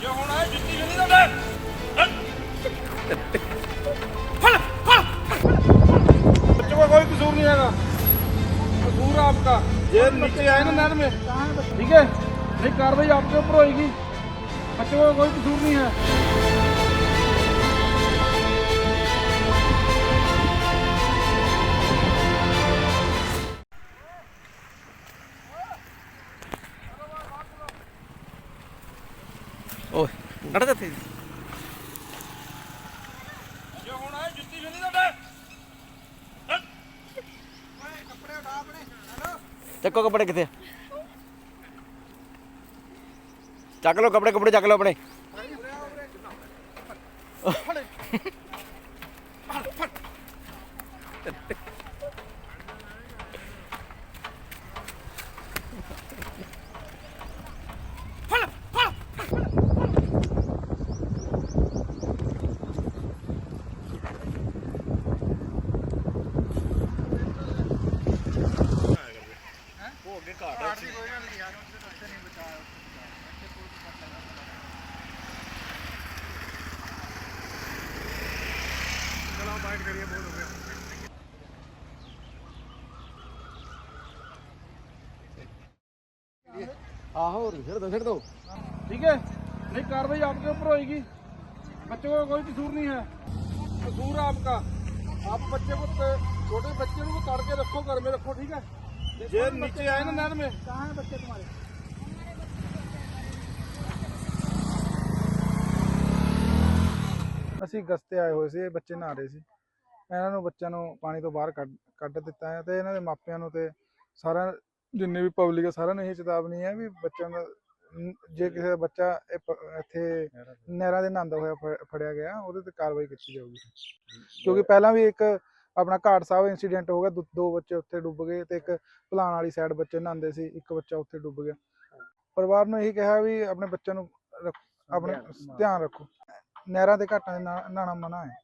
ਜੇ ਹੁਣ ਆਏ ਜੁੱਤੀ ਨਹੀਂ ਦਿੰਦਾ ਫੜ ਫੜ बच्चों का कोई कसूर नहीं हैगा कसूर आपका ये नीचे आए ना नहर में ठीक है नहीं कार्रवाई आपके ऊपर होगी बच्चों का कोई कसूर नहीं है ਓਏ ਨੜ ਦਿੱਤੇ ਜੇ ਹੁਣ ਆਏ ਜੁੱਤੀ ਨਹੀਂ ਦਿੰਦਾ ਚੱਕੋ ਕੱਪੜੇ ਕਿੱਥੇ ਆ? ਚੱਕ ਲਓ ਕੱਪੜੇ ਕੱਪੜੇ ਚੱਕ ਲਓ ਆਪਣੇ। ਆਹੋ ਫਿਰ ਦੋ ਫਿਰ ਦੋ ठीक है नहीं कार्रवाई आपके ऊपर होगी बच्चों का कोई कसूर नहीं है कसूर आपका आप बच्चे को त- छोटे बच्चे को ताड़ के रखो घर में रखो ठीक है ये नीचे आए ना नहर में कहाँ है बच्चे तुम्हारे ਅਸੀਂ ਗਸਤੇ ਆਏ ਹੋਏ ਸੀ ਇਹ ਬੱਚੇ ਨਹਾ ਰਹੇ ਸੀ ਇਹਨਾਂ ਨੂੰ ਬੱਚਿਆਂ ਨੂੰ ਪਾਣੀ ਤੋਂ ਬਾਹਰ ਕੱਢ ਕੱਢ ਦਿੱਤਾ ਹੈ ਤੇ ਇਹਨਾਂ ਦੇ ਮਾਪਿਆਂ ਨੂੰ ਤੇ ਸਾਰਿਆਂ ਜਿੰਨੇ ਵੀ ਪਬਲਿਕ ਹੈ ਸਾਰਿਆਂ ਨੂੰ ਇਹ ਚੇਤਾਵਨੀ ਹੈ ਵੀ ਬੱਚਿਆਂ ਦਾ ਨ- ਜੇ ਕਿਸੇ ਦਾ ਬੱਚਾ ਇਹ ਪ- ਇੱਥੇ ਨਹਿਰਾਂ ਦੇ ਨਹਾਉਂਦਾ ਹੋਇਆ ਫ- ਫੜਿਆ ਗਿਆ ਉਹਦੇ ਤੇ ਕਾਰਵਾਈ ਕੀਤੀ ਜਾਊਗੀ ਕਿਉਂਕਿ ਪਹਿਲਾਂ ਵੀ ਇੱਕ ਆਪਣਾ ਘਾਟ ਸਾਹਿਬ ਇੰਸੀਡੈਂਟ ਹੋ ਗਿਆ ਦੋ- ਬੱਚੇ ਉੱਥੇ ਡੁੱਬ ਗਏ ਤੇ ਇੱਕ ਭਲਾਣ ਵਾਲੀ ਸਾਈਡ ਬੱਚੇ ਨਹਾਉਂਦੇ ਸੀ ਇੱਕ ਬੱਚਾ ਉੱਥੇ ਡੁੱਬ ਗਿਆ। ਪਰਿਵਾਰ ਨੂੰ ਇਹੀ ਕਿਹਾ ਵੀ ਆਪਣੇ ਬੱਚਿਆਂ ਨੂੰ ਆਪਣੇ ਧਿਆਨ ਰੱਖੋ। ਨਹਿਰਾਂ ਦੇ ਘਾਟਾਂ ਦੇ ਨਾ- ਨਹਾਉਣਾ ਮਨਾ ਹੈ।